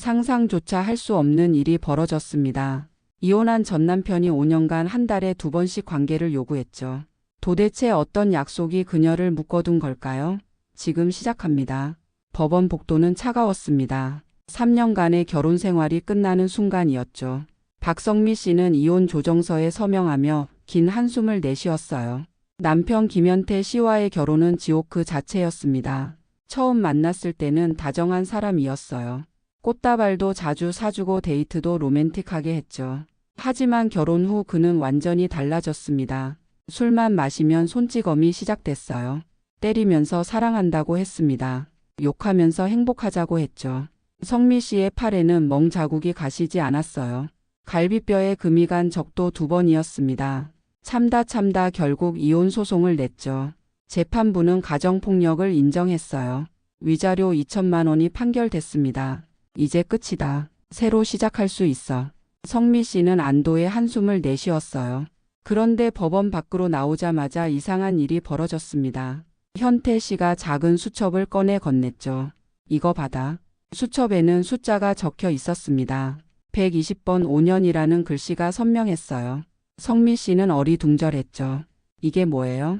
상상조차 할 수 없는 일이 벌어졌습니다. 이혼한 전 남편이 5년간 한 달에 두 번씩 관계를 요구했죠. 도대체 어떤 약속이 그녀를 묶어둔 걸까요? 지금 시작합니다. 법원 복도는 차가웠습니다. 3년간의 결혼 생활이 끝나는 순간이었죠. 박성미 씨는 이혼 조정서에 서명하며 긴 한숨을 내쉬었어요. 남편 김현태 씨와의 결혼은 지옥 그 자체였습니다. 처음 만났을 때는 다정한 사람이었어요. 꽃다발도 자주 사주고 데이트도 로맨틱하게 했죠. 하지만 결혼 후 그는 완전히 달라졌습니다. 술만 마시면 손찌검이 시작됐어요. 때리면서 사랑한다고 했습니다. 욕하면서 행복하자고 했죠. 성미 씨의 팔에는 멍 자국이 가시지 않았어요. 갈비뼈에 금이 간 적도 두 번이었습니다. 참다 참다 결국 이혼 소송을 냈죠. 재판부는 가정폭력을 인정했어요. 위자료 2천만 원이 판결됐습니다. 이제 끝이다. 새로 시작할 수 있어. 성미 씨는 안도의 한숨을 내쉬었어요. 그런데 법원 밖으로 나오자마자 이상한 일이 벌어졌습니다. 현태 씨가 작은 수첩을 꺼내 건넸죠. 이거 받아. 수첩에는 숫자가 적혀 있었습니다. 120번 5년이라는 글씨가 선명했어요. 성미 씨는 어리둥절했죠. 이게 뭐예요?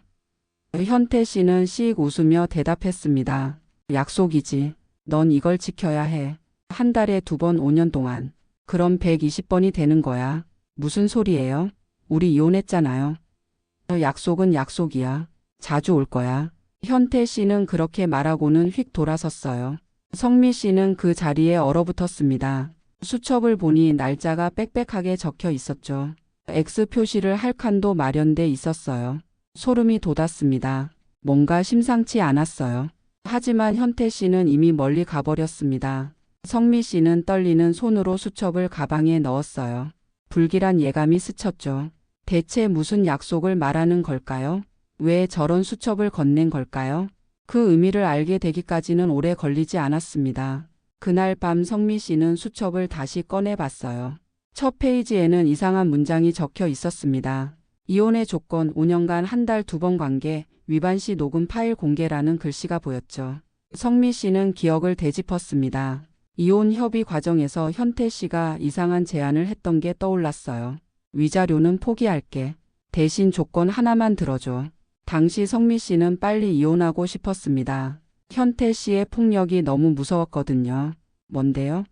현태 씨는 씩 웃으며 대답했습니다. 약속이지. 넌 이걸 지켜야 해. 한 달에 두 번 5년 동안. 그럼 120번이 되는 거야. 무슨 소리예요? 우리 이혼했잖아요. 약속은 약속이야. 자주 올 거야. 현태 씨는 그렇게 말하고는 휙 돌아섰어요. 성미 씨는 그 자리에 얼어붙었습니다. 수첩을 보니 날짜가 빽빽하게 적혀 있었죠. X 표시를 할 칸도 마련돼 있었어요. 소름이 돋았습니다. 뭔가 심상치 않았어요. 하지만 현태 씨는 이미 멀리 가버렸습니다. 성미 씨는 떨리는 손으로 수첩을 가방에 넣었어요. 불길한 예감이 스쳤죠. 대체 무슨 약속을 말하는 걸까요? 왜 저런 수첩을 건넨 걸까요? 그 의미를 알게 되기까지는 오래 걸리지 않았습니다. 그날 밤 성미 씨는 수첩을 다시 꺼내 봤어요. 첫 페이지에는 이상한 문장이 적혀 있었습니다. 이혼의 조건 5년간 한 달 두 번 관계, 위반 시 녹음 파일 공개라는 글씨가 보였죠. 성미 씨는 기억을 되짚었습니다. 이혼 협의 과정에서 현태 씨가 이상한 제안을 했던 게 떠올랐어요. 위자료는 포기할게. 대신 조건 하나만 들어줘. 당시 성미 씨는 빨리 이혼하고 싶었습니다. 현태 씨의 폭력이 너무 무서웠거든요. 뭔데요?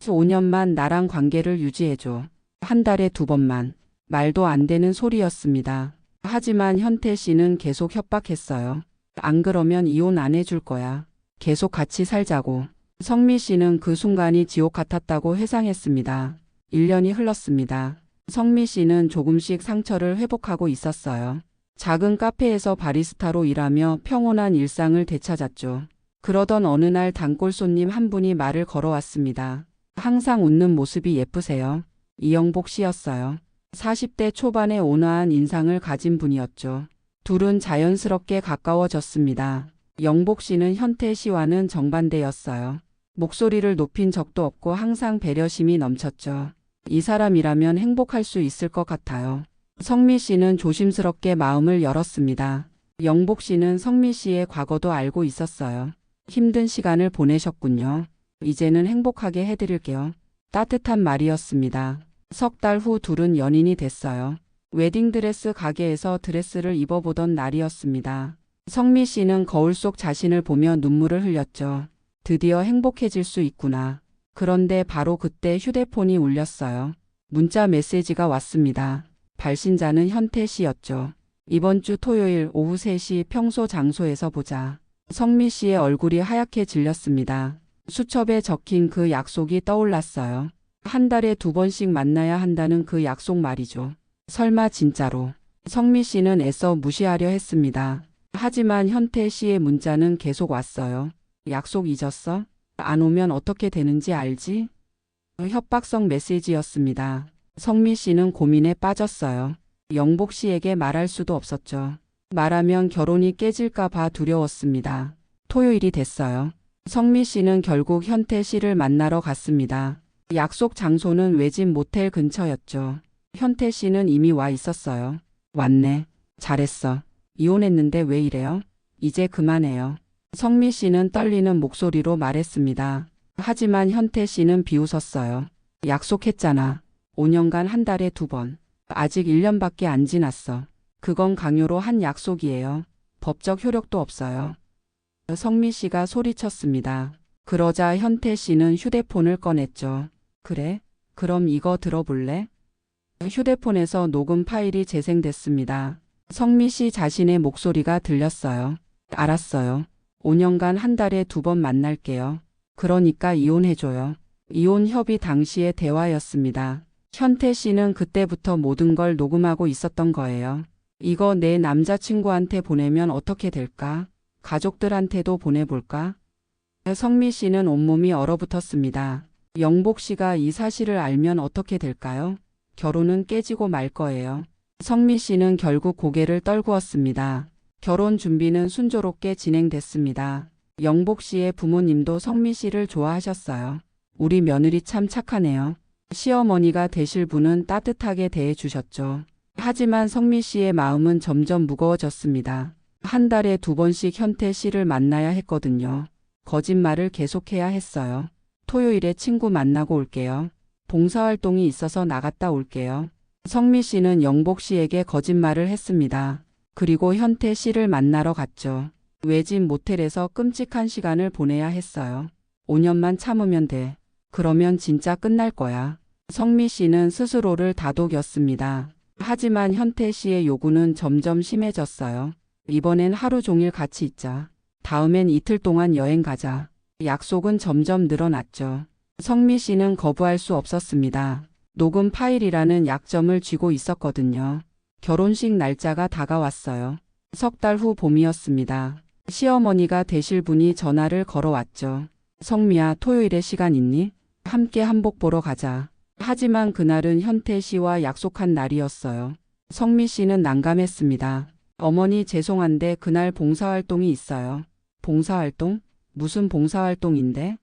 5년만 나랑 관계를 유지해줘. 한 달에 두 번만. 말도 안 되는 소리였습니다. 하지만 현태 씨는 계속 협박했어요. 안 그러면 이혼 안 해줄 거야. 계속 같이 살자고. 성미 씨는 그 순간이 지옥 같았다고 회상했습니다. 1년이 흘렀습니다. 성미 씨는 조금씩 상처를 회복하고 있었어요. 작은 카페에서 바리스타로 일하며 평온한 일상을 되찾았죠. 그러던 어느 날 단골 손님 한 분이 말을 걸어왔습니다. 항상 웃는 모습이 예쁘세요. 이영복 씨였어요. 40대 초반의 온화한 인상을 가진 분이었죠. 둘은 자연스럽게 가까워졌습니다. 영복 씨는 현태 씨와는 정반대였어요. 목소리를 높인 적도 없고 항상 배려심이 넘쳤죠. 이 사람이라면 행복할 수 있을 것 같아요. 성미 씨는 조심스럽게 마음을 열었습니다. 영복 씨는 성미 씨의 과거도 알고 있었어요. 힘든 시간을 보내셨군요. 이제는 행복하게 해드릴게요. 따뜻한 말이었습니다. 석 달 후 둘은 연인이 됐어요. 웨딩드레스 가게에서 드레스를 입어보던 날이었습니다. 성미 씨는 거울 속 자신을 보며 눈물을 흘렸죠. 드디어 행복해질 수 있구나. 그런데 바로 그때 휴대폰이 울렸어요. 문자 메시지가 왔습니다. 발신자는 현태 씨였죠. 이번 주 토요일 오후 3시 평소 장소에서 보자. 성미 씨의 얼굴이 하얗게 질렸습니다. 수첩에 적힌 그 약속이 떠올랐어요. 한 달에 두 번씩 만나야 한다는 그 약속 말이죠. 설마 진짜로. 성미 씨는 애써 무시하려 했습니다. 하지만 현태 씨의 문자는 계속 왔어요. 약속 잊었어? 안 오면 어떻게 되는지 알지? 협박성 메시지였습니다. 성미 씨는 고민에 빠졌어요. 영복 씨에게 말할 수도 없었죠. 말하면 결혼이 깨질까 봐 두려웠습니다. 토요일이 됐어요. 성미 씨는 결국 현태 씨를 만나러 갔습니다. 약속 장소는 외진 모텔 근처였죠. 현태 씨는 이미 와 있었어요. 왔네. 잘했어. 이혼했는데 왜 이래요? 이제 그만해요. 성미 씨는 떨리는 목소리로 말했습니다. 하지만 현태 씨는 비웃었어요. 약속했잖아. 5년간 한 달에 두 번. 아직 1년밖에 안 지났어. 그건 강요로 한 약속이에요. 법적 효력도 없어요. 성미 씨가 소리쳤습니다. 그러자 현태 씨는 휴대폰을 꺼냈죠. 그래? 그럼 이거 들어볼래? 휴대폰에서 녹음 파일이 재생됐습니다. 성미 씨 자신의 목소리가 들렸어요. 알았어요. 5년간 한 달에 두 번 만날게요. 그러니까 이혼해줘요. 이혼 협의 당시의 대화였습니다. 현태 씨는 그때부터 모든 걸 녹음하고 있었던 거예요. 이거 내 남자친구한테 보내면 어떻게 될까? 가족들한테도 보내볼까? 성미 씨는 온몸이 얼어붙었습니다. 영복 씨가 이 사실을 알면 어떻게 될까요? 결혼은 깨지고 말 거예요. 성미 씨는 결국 고개를 떨구었습니다. 결혼 준비는 순조롭게 진행됐습니다. 영복 씨의 부모님도 성미 씨를 좋아하셨어요. 우리 며느리 참 착하네요. 시어머니가 되실 분은 따뜻하게 대해 주셨죠. 하지만 성미 씨의 마음은 점점 무거워졌습니다. 한 달에 두 번씩 현태 씨를 만나야 했거든요. 거짓말을 계속해야 했어요. 토요일에 친구 만나고 올게요. 봉사활동이 있어서 나갔다 올게요. 성미 씨는 영복 씨에게 거짓말을 했습니다. 그리고 현태 씨를 만나러 갔죠. 외진 모텔에서 끔찍한 시간을 보내야 했어요. 5년만 참으면 돼. 그러면 진짜 끝날 거야. 성미 씨는 스스로를 다독였습니다. 하지만 현태 씨의 요구는 점점 심해졌어요. 이번엔 하루 종일 같이 있자. 다음엔 이틀 동안 여행 가자. 약속은 점점 늘어났죠. 성미 씨는 거부할 수 없었습니다. 녹음 파일이라는 약점을 쥐고 있었거든요. 결혼식 날짜가 다가왔어요. 석 달 후 봄이었습니다. 시어머니가 되실 분이 전화를 걸어왔죠. 성미야, 토요일에 시간 있니? 함께 한복 보러 가자. 하지만 그날은 현태 씨와 약속한 날이었어요. 성미 씨는 난감했습니다. 어머니 죄송한데 그날 봉사활동이 있어요. 봉사활동? 무슨 봉사활동인데?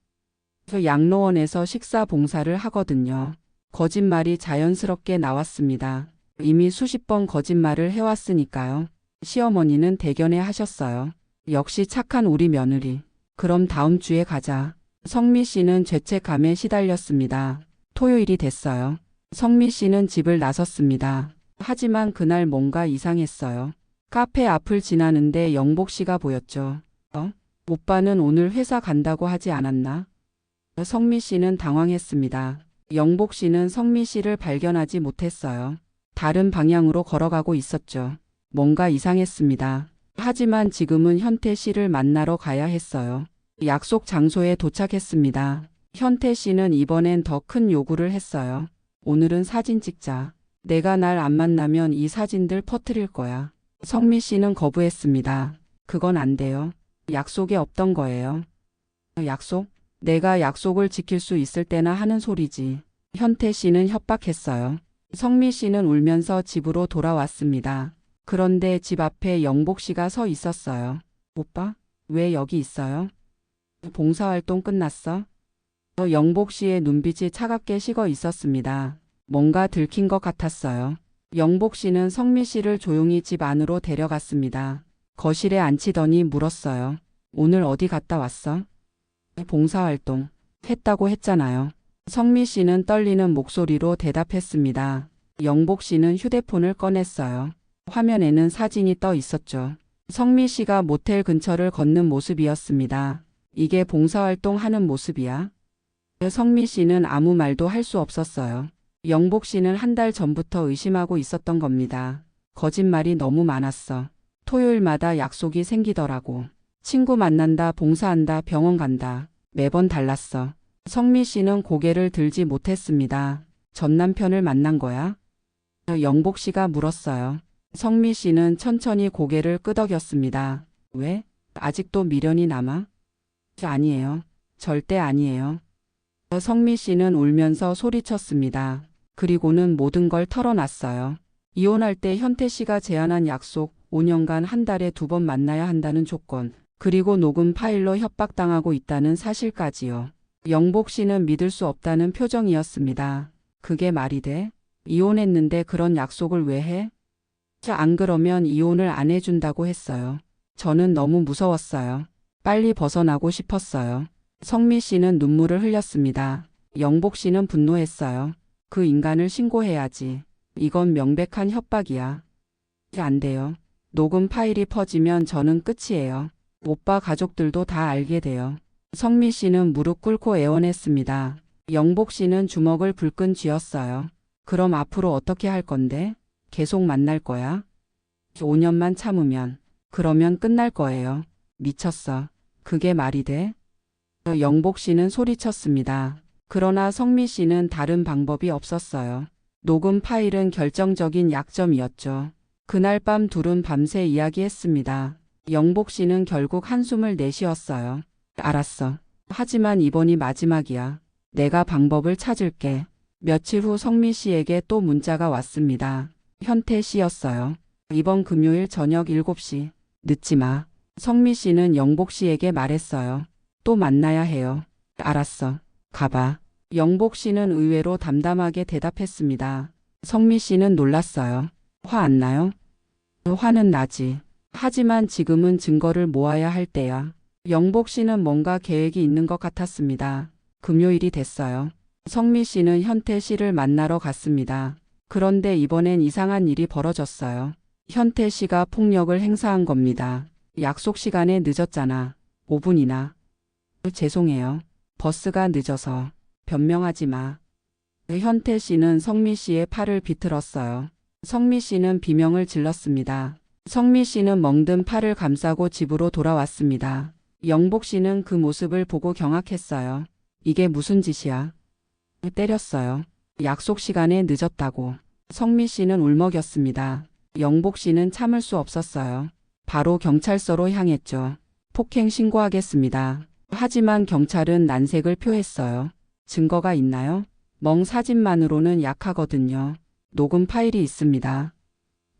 저 양로원에서 식사 봉사를 하거든요. 거짓말이 자연스럽게 나왔습니다. 이미 수십 번 거짓말을 해왔으니까요. 시어머니는 대견해 하셨어요. 역시 착한 우리 며느리. 그럼 다음 주에 가자. 성미 씨는 죄책감에 시달렸습니다. 토요일이 됐어요. 성미 씨는 집을 나섰습니다. 하지만 그날 뭔가 이상했어요. 카페 앞을 지나는데 영복 씨가 보였죠. 어? 오빠는 오늘 회사 간다고 하지 않았나? 성미 씨는 당황했습니다. 영복 씨는 성미 씨를 발견하지 못했어요. 다른 방향으로 걸어가고 있었죠. 뭔가 이상했습니다. 하지만 지금은 현태 씨를 만나러 가야 했어요. 약속 장소에 도착했습니다. 현태 씨는 이번엔 더 큰 요구를 했어요. 오늘은 사진 찍자. 내가 날 안 만나면 이 사진들 퍼뜨릴 거야. 성미 씨는 거부했습니다. 그건 안 돼요. 약속에 없던 거예요. 약속? 내가 약속을 지킬 수 있을 때나 하는 소리지. 현태 씨는 협박했어요. 성미 씨는 울면서 집으로 돌아왔습니다. 그런데 집 앞에 영복 씨가 서 있었어요. 오빠? 왜 여기 있어요? 봉사활동 끝났어? 저 영복 씨의 눈빛이 차갑게 식어 있었습니다. 뭔가 들킨 것 같았어요. 영복 씨는 성미 씨를 조용히 집 안으로 데려갔습니다. 거실에 앉히더니 물었어요. 오늘 어디 갔다 왔어? 봉사활동. 했다고 했잖아요. 성미 씨는 떨리는 목소리로 대답했습니다. 영복 씨는 휴대폰을 꺼냈어요. 화면에는 사진이 떠 있었죠. 성미 씨가 모텔 근처를 걷는 모습이었습니다. 이게 봉사활동 하는 모습이야? 성미 씨는 아무 말도 할 수 없었어요. 영복 씨는 한 달 전부터 의심하고 있었던 겁니다. 거짓말이 너무 많았어. 토요일마다 약속이 생기더라고. 친구 만난다, 봉사한다, 병원 간다. 매번 달랐어. 성미 씨는 고개를 들지 못했습니다. 전 남편을 만난 거야? 영복 씨가 물었어요. 성미 씨는 천천히 고개를 끄덕였습니다. 왜? 아직도 미련이 남아? 아니에요. 절대 아니에요. 성미 씨는 울면서 소리쳤습니다. 그리고는 모든 걸 털어놨어요. 이혼할 때 현태 씨가 제안한 약속, 5년간 한 달에 두 번 만나야 한다는 조건, 그리고 녹음 파일로 협박당하고 있다는 사실까지요. 영복 씨는 믿을 수 없다는 표정이었습니다. 그게 말이 돼? 이혼했는데 그런 약속을 왜 해? 안 그러면 이혼을 안 해준다고 했어요. 저는 너무 무서웠어요. 빨리 벗어나고 싶었어요. 성미 씨는 눈물을 흘렸습니다. 영복 씨는 분노했어요. 그 인간을 신고해야지. 이건 명백한 협박이야. 안 돼요. 녹음 파일이 퍼지면 저는 끝이에요. 오빠 가족들도 다 알게 돼요. 성미 씨는 무릎 꿇고 애원했습니다. 영복 씨는 주먹을 불끈 쥐었어요. 그럼 앞으로 어떻게 할 건데? 계속 만날 거야? 5년만 참으면. 그러면 끝날 거예요. 미쳤어. 그게 말이 돼? 영복 씨는 소리쳤습니다. 그러나 성미 씨는 다른 방법이 없었어요. 녹음 파일은 결정적인 약점이었죠. 그날 밤 둘은 밤새 이야기했습니다. 영복 씨는 결국 한숨을 내쉬었어요. 알았어. 하지만 이번이 마지막이야. 내가 방법을 찾을게. 며칠 후 성미 씨에게 또 문자가 왔습니다. 현태 씨였어요. 이번 금요일 저녁 7시. 늦지 마. 성미 씨는 영복 씨에게 말했어요. 또 만나야 해요. 알았어. 가봐. 영복 씨는 의외로 담담하게 대답했습니다. 성미 씨는 놀랐어요. 화 안 나요? 화는 나지. 하지만 지금은 증거를 모아야 할 때야. 영복 씨는 뭔가 계획이 있는 것 같았습니다. 금요일이 됐어요. 성미 씨는 현태 씨를 만나러 갔습니다. 그런데 이번엔 이상한 일이 벌어졌어요. 현태 씨가 폭력을 행사한 겁니다. 약속 시간에 늦었잖아. 5분이나. 죄송해요. 버스가 늦어서. 변명하지 마. 현태 씨는 성미 씨의 팔을 비틀었어요. 성미 씨는 비명을 질렀습니다. 성미 씨는 멍든 팔을 감싸고 집으로 돌아왔습니다. 영복 씨는 그 모습을 보고 경악했어요. 이게 무슨 짓이야? 때렸어요. 약속 시간에 늦었다고. 성미 씨는 울먹였습니다. 영복 씨는 참을 수 없었어요. 바로 경찰서로 향했죠. 폭행 신고하겠습니다. 하지만 경찰은 난색을 표했어요. 증거가 있나요? 멍 사진만으로는 약하거든요. 녹음 파일이 있습니다.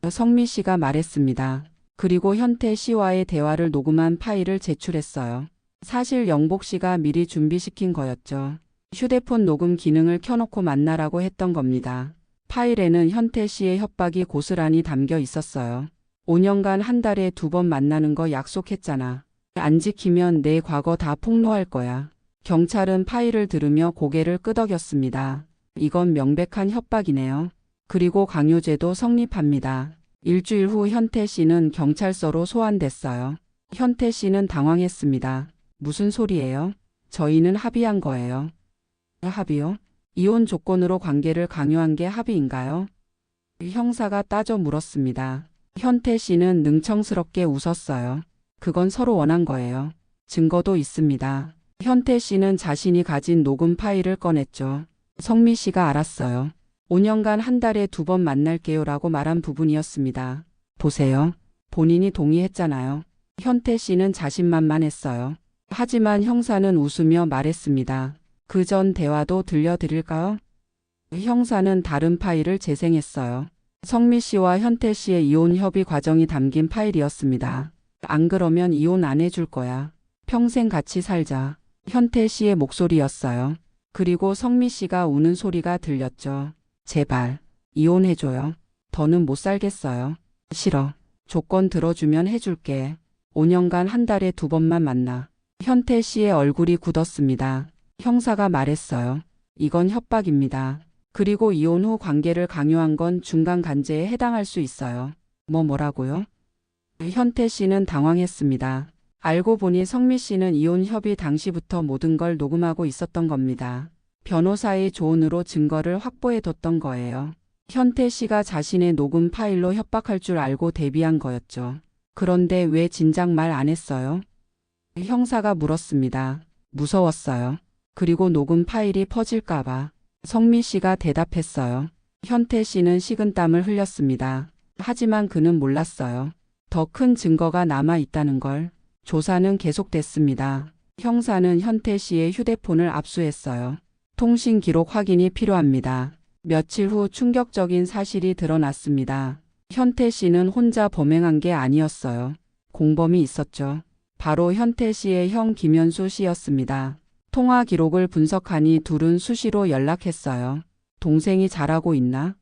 성미 씨가 말했습니다. 그리고 현태 씨와의 대화를 녹음한 파일을 제출했어요. 사실 영복 씨가 미리 준비시킨 거였죠. 휴대폰 녹음 기능을 켜놓고 만나라고 했던 겁니다. 파일에는 현태 씨의 협박이 고스란히 담겨 있었어요. 5년간 한 달에 두 번 만나는 거 약속했잖아. 안 지키면 내 과거 다 폭로할 거야. 경찰은 파일을 들으며 고개를 끄덕였습니다. 이건 명백한 협박이네요. 그리고 강요죄도 성립합니다. 일주일 후 현태 씨는 경찰서로 소환됐어요. 현태 씨는 당황했습니다. 무슨 소리예요? 저희는 합의한 거예요. 합의요? 이혼 조건으로 관계를 강요한 게 합의인가요? 형사가 따져 물었습니다. 현태 씨는 능청스럽게 웃었어요. 그건 서로 원한 거예요. 증거도 있습니다. 현태 씨는 자신이 가진 녹음 파일을 꺼냈죠. 성미 씨가 알았어요. 5년간 한 달에 두 번 만날게요 라고 말한 부분이었습니다. 보세요. 본인이 동의했잖아요. 현태 씨는 자신만만했어요. 하지만 형사는 웃으며 말했습니다. 그 전 대화도 들려드릴까요? 형사는 다른 파일을 재생했어요. 성미 씨와 현태 씨의 이혼 협의 과정이 담긴 파일이었습니다. 안 그러면 이혼 안 해줄 거야. 평생 같이 살자. 현태 씨의 목소리였어요. 그리고 성미 씨가 우는 소리가 들렸죠. 제발, 이혼해줘요. 더는 못 살겠어요. 싫어. 조건 들어주면 해줄게. 5년간 한 달에 두 번만 만나. 현태 씨의 얼굴이 굳었습니다. 형사가 말했어요. 이건 협박입니다. 그리고 이혼 후 관계를 강요한 건 중간 간제에 해당할 수 있어요. 뭐 뭐라고요? 현태 씨는 당황했습니다. 알고 보니 성미 씨는 이혼 협의 당시부터 모든 걸 녹음하고 있었던 겁니다. 변호사의 조언으로 증거를 확보해 뒀던 거예요. 현태 씨가 자신의 녹음 파일로 협박할 줄 알고 대비한 거였죠. 그런데 왜 진작 말 안 했어요? 형사가 물었습니다. 무서웠어요. 그리고 녹음 파일이 퍼질까봐. 성미 씨가 대답했어요. 현태 씨는 식은땀을 흘렸습니다. 하지만 그는 몰랐어요. 더 큰 증거가 남아 있다는 걸. 조사는 계속됐습니다. 형사는 현태 씨의 휴대폰을 압수했어요. 통신 기록 확인이 필요합니다. 며칠 후 충격적인 사실이 드러났습니다. 현태 씨는 혼자 범행한 게 아니었어요. 공범이 있었죠. 바로 현태 씨의 형 김현수 씨였습니다. 통화 기록을 분석하니 둘은 수시로 연락했어요. 동생이 잘하고 있나?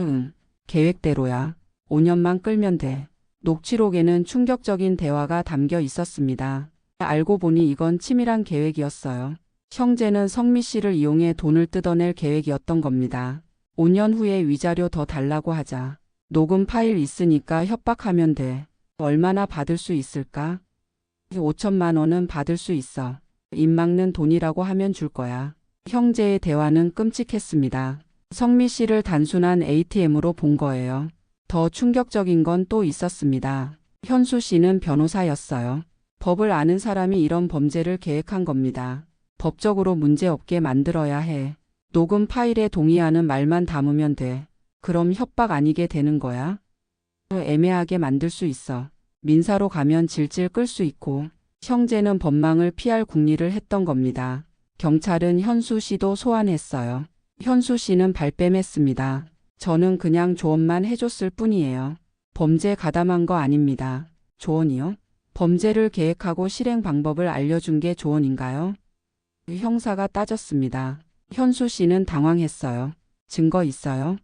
응, 계획대로야. 5년만 끌면 돼. 녹취록에는 충격적인 대화가 담겨 있었습니다. 알고 보니 이건 치밀한 계획이었어요. 형제는 성미 씨를 이용해 돈을 뜯어낼 계획이었던 겁니다. 5년 후에 위자료 더 달라고 하자. 녹음 파일 있으니까 협박하면 돼. 얼마나 받을 수 있을까? 5천만 원은 받을 수 있어. 입 막는 돈이라고 하면 줄 거야. 형제의 대화는 끔찍했습니다. 성미 씨를 단순한 ATM으로 본 거예요. 더 충격적인 건 또 있었습니다. 현수 씨는 변호사였어요. 법을 아는 사람이 이런 범죄를 계획한 겁니다. 법적으로 문제없게 만들어야 해. 녹음 파일에 동의하는 말만 담으면 돼. 그럼 협박 아니게 되는 거야? 애매하게 만들 수 있어. 민사로 가면 질질 끌 수 있고, 형제는 법망을 피할 궁리를 했던 겁니다. 경찰은 현수 씨도 소환했어요. 현수 씨는 발뺌했습니다. 저는 그냥 조언만 해줬을 뿐이에요. 범죄 가담한 거 아닙니다. 조언이요? 범죄를 계획하고 실행 방법을 알려준 게 조언인가요? 형사가 따졌습니다. 현수 씨는 당황했어요. 증거 있어요?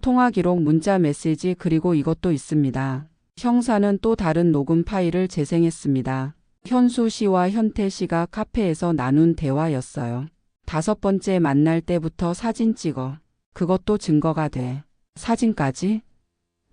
통화 기록, 문자 메시지 그리고 이것도 있습니다. 형사는 또 다른 녹음 파일을 재생했습니다. 현수 씨와 현태 씨가 카페에서 나눈 대화였어요. 다섯 번째 만날 때부터 사진 찍어. 그것도 증거가 돼. 사진까지?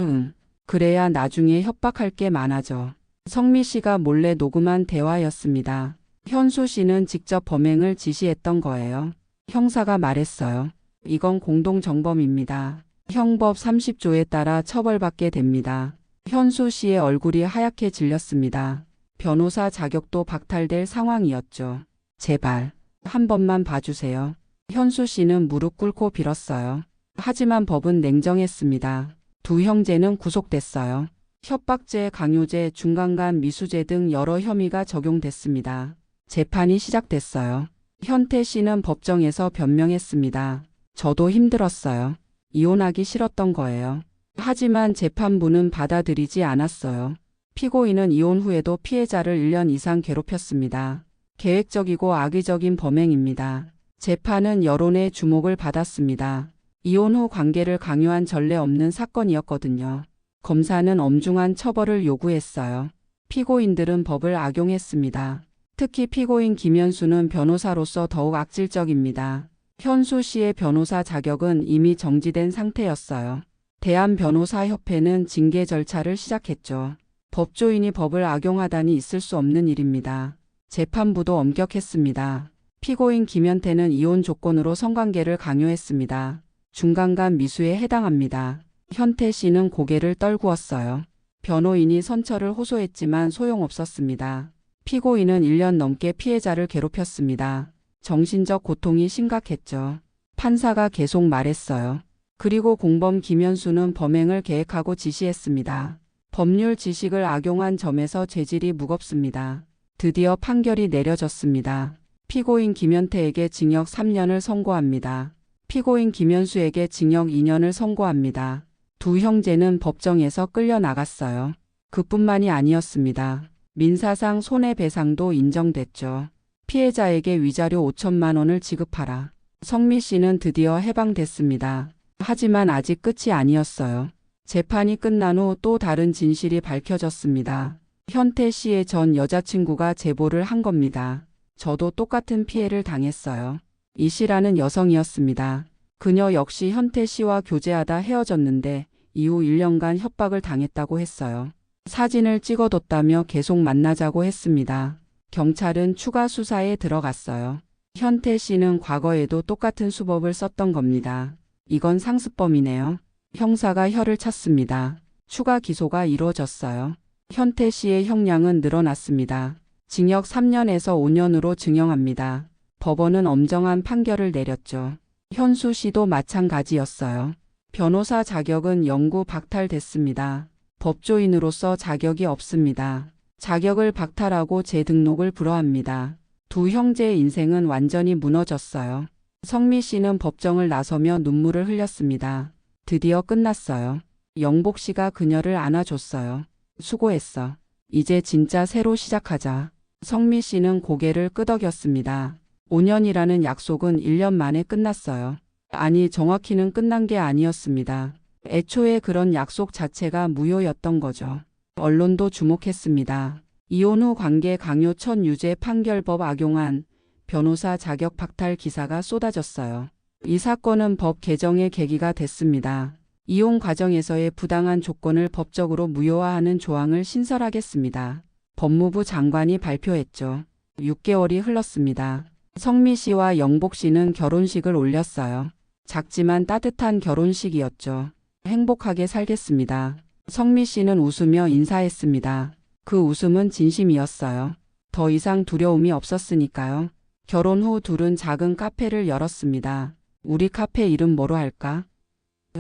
응. 그래야 나중에 협박할 게 많아져. 성미 씨가 몰래 녹음한 대화였습니다. 현수 씨는 직접 범행을 지시했던 거예요. 형사가 말했어요. 이건 공동정범입니다. 형법 30조에 따라 처벌받게 됩니다. 현수 씨의 얼굴이 하얗게 질렸습니다. 변호사 자격도 박탈될 상황이었죠. 제발, 한 번만 봐주세요. 현수 씨는 무릎 꿇고 빌었어요. 하지만 법은 냉정했습니다. 두 형제는 구속됐어요. 협박죄, 강요죄, 중간간 미수죄 등 여러 혐의가 적용됐습니다. 재판이 시작됐어요. 현태 씨는 법정에서 변명했습니다. 저도 힘들었어요. 이혼하기 싫었던 거예요. 하지만 재판부는 받아들이지 않았어요. 피고인은 이혼 후에도 피해자를 1년 이상 괴롭혔습니다. 계획적이고 악의적인 범행입니다. 재판은 여론의 주목을 받았습니다. 이혼 후 관계를 강요한 전례 없는 사건이었거든요. 검사는 엄중한 처벌을 요구했어요. 피고인들은 법을 악용했습니다. 특히 피고인 김현수는 변호사로서 더욱 악질적입니다. 현수 씨의 변호사 자격은 이미 정지된 상태였어요. 대한변호사협회는 징계 절차를 시작했죠. 법조인이 법을 악용하다니 있을 수 없는 일입니다. 재판부도 엄격했습니다. 피고인 김현태는 이혼 조건으로 성관계를 강요했습니다. 중간간 미수에 해당합니다. 현태 씨는 고개를 떨구었어요. 변호인이 선처를 호소했지만 소용없었습니다. 피고인은 1년 넘게 피해자를 괴롭혔습니다. 정신적 고통이 심각했죠. 판사가 계속 말했어요. 그리고 공범 김현수는 범행을 계획하고 지시했습니다. 법률 지식을 악용한 점에서 죄질이 무겁습니다. 드디어 판결이 내려졌습니다. 피고인 김현태에게 징역 3년을 선고합니다. 피고인 김현수에게 징역 2년을 선고합니다. 두 형제는 법정에서 끌려 나갔어요. 그뿐만이 아니었습니다. 민사상 손해배상도 인정됐죠. 피해자에게 위자료 5천만 원을 지급하라. 성미 씨는 드디어 해방됐습니다. 하지만 아직 끝이 아니었어요. 재판이 끝난 후 또 다른 진실이 밝혀졌습니다. 현태 씨의 전 여자친구가 제보를 한 겁니다. 저도 똑같은 피해를 당했어요. 이 씨라는 여성이었습니다. 그녀 역시 현태 씨와 교제하다 헤어졌는데 이후 1년간 협박을 당했다고 했어요. 사진을 찍어뒀다며 계속 만나자고 했습니다. 경찰은 추가 수사에 들어갔어요. 현태 씨는 과거에도 똑같은 수법을 썼던 겁니다. 이건 상습범이네요. 형사가 혀를 찼습니다. 추가 기소가 이루어졌어요. 현태 씨의 형량은 늘어났습니다. 징역 3년에서 5년으로 증형합니다. 법원은 엄정한 판결을 내렸죠. 현수 씨도 마찬가지였어요. 변호사 자격은 영구 박탈됐습니다. 법조인으로서 자격이 없습니다. 자격을 박탈하고 재등록을 불허합니다. 두 형제의 인생은 완전히 무너졌어요. 성미 씨는 법정을 나서며 눈물을 흘렸습니다. 드디어 끝났어요. 영복 씨가 그녀를 안아줬어요. 수고했어. 이제 진짜 새로 시작하자. 성미 씨는 고개를 끄덕였습니다. 5년이라는 약속은 1년 만에 끝났어요. 아니, 정확히는 끝난 게 아니었습니다. 애초에 그런 약속 자체가 무효였던 거죠. 언론도 주목했습니다. 이혼 후 관계 강요 첫 유죄 판결법 악용한 변호사 자격 박탈 기사가 쏟아졌어요. 이 사건은 법 개정의 계기가 됐습니다. 이혼 과정에서의 부당한 조건을 법적으로 무효화하는 조항을 신설하겠습니다. 법무부 장관이 발표했죠. 6개월이 흘렀습니다. 성미 씨와 영복 씨는 결혼식을 올렸어요. 작지만 따뜻한 결혼식이었죠. 행복하게 살겠습니다. 성미 씨는 웃으며 인사했습니다. 그 웃음은 진심이었어요. 더 이상 두려움이 없었으니까요. 결혼 후 둘은 작은 카페를 열었습니다. 우리 카페 이름 뭐로 할까?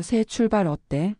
새 출발 어때?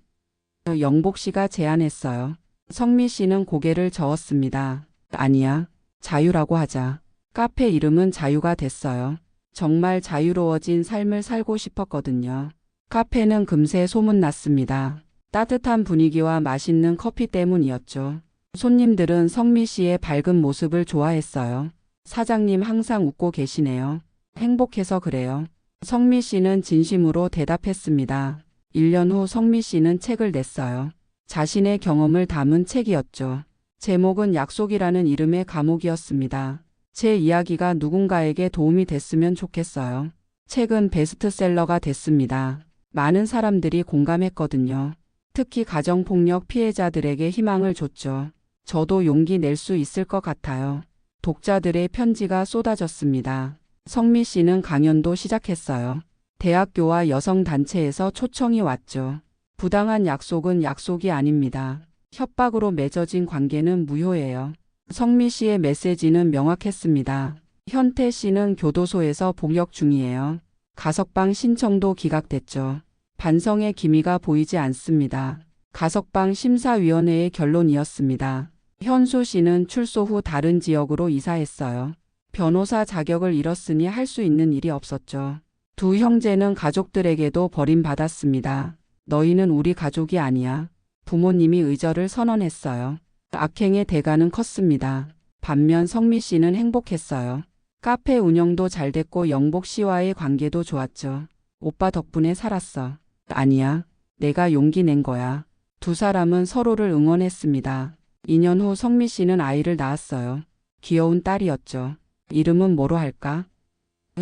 영복 씨가 제안했어요. 성미 씨는 고개를 저었습니다. 아니야. 자유라고 하자. 카페 이름은 자유가 됐어요. 정말 자유로워진 삶을 살고 싶었거든요. 카페는 금세 소문났습니다. 따뜻한 분위기와 맛있는 커피 때문이었죠. 손님들은 성미 씨의 밝은 모습을 좋아했어요. 사장님 항상 웃고 계시네요. 행복해서 그래요. 성미 씨는 진심으로 대답했습니다. 1년 후 성미 씨는 책을 냈어요. 자신의 경험을 담은 책이었죠. 제목은 약속이라는 이름의 감옥이었습니다. 제 이야기가 누군가에게 도움이 됐으면 좋겠어요. 책은 베스트셀러가 됐습니다. 많은 사람들이 공감했거든요. 특히 가정폭력 피해자들에게 희망을 줬죠. 저도 용기 낼 수 있을 것 같아요. 독자들의 편지가 쏟아졌습니다. 성미 씨는 강연도 시작했어요. 대학교와 여성단체에서 초청이 왔죠. 부당한 약속은 약속이 아닙니다. 협박으로 맺어진 관계는 무효예요. 성미 씨의 메시지는 명확했습니다. 현태 씨는 교도소에서 복역 중이에요. 가석방 신청도 기각됐죠. 반성의 기미가 보이지 않습니다. 가석방 심사위원회의 결론이었습니다. 현수 씨는 출소 후 다른 지역으로 이사했어요. 변호사 자격을 잃었으니 할 수 있는 일이 없었죠. 두 형제는 가족들에게도 버림받았습니다. 너희는 우리 가족이 아니야. 부모님이 의절을 선언했어요. 악행의 대가는 컸습니다. 반면 성미 씨는 행복했어요. 카페 운영도 잘 됐고 영복 씨와의 관계도 좋았죠. 오빠 덕분에 살았어. 아니야. 내가 용기 낸 거야. 두 사람은 서로를 응원했습니다. 2년 후 성미 씨는 아이를 낳았어요. 귀여운 딸이었죠. 이름은 뭐로 할까?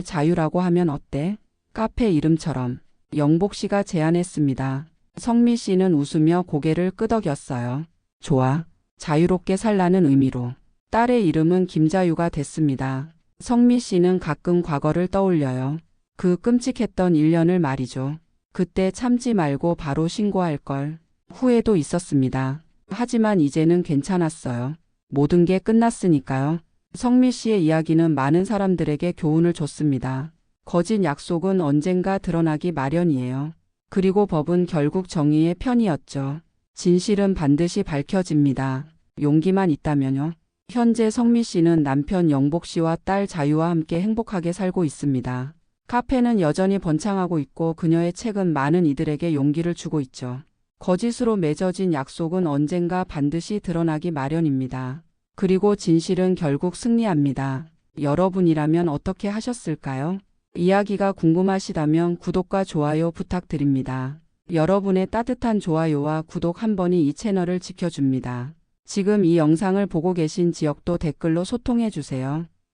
자유라고 하면 어때? 카페 이름처럼. 영복 씨가 제안했습니다. 성미 씨는 웃으며 고개를 끄덕였어요. 좋아. 자유롭게 살라는 의미로. 딸의 이름은 김자유가 됐습니다. 성미 씨는 가끔 과거를 떠올려요. 그 끔찍했던 1년을 말이죠. 그때 참지 말고 바로 신고할 걸. 후회도 있었습니다. 하지만 이제는 괜찮았어요. 모든 게 끝났으니까요. 성미 씨의 이야기는 많은 사람들에게 교훈을 줬습니다. 거짓 약속은 언젠가 드러나기 마련이에요. 그리고 법은 결국 정의의 편이었죠. 진실은 반드시 밝혀집니다. 용기만 있다면요. 현재 성미 씨는 남편 영복 씨와 딸 자유와 함께 행복하게 살고 있습니다. 카페는 여전히 번창하고 있고 그녀의 책은 많은 이들에게 용기를 주고 있죠. 거짓으로 맺어진 약속은 언젠가 반드시 드러나기 마련입니다. 그리고 진실은 결국 승리합니다. 여러분이라면 어떻게 하셨을까요? 이야기가 궁금하시다면 구독과 좋아요 부탁드립니다. 여러분의 따뜻한 좋아요와 구독 한 번이 이 채널을 지켜줍니다. 지금 이 영상을 보고 계신 지역도 댓글로 소통해 주세요.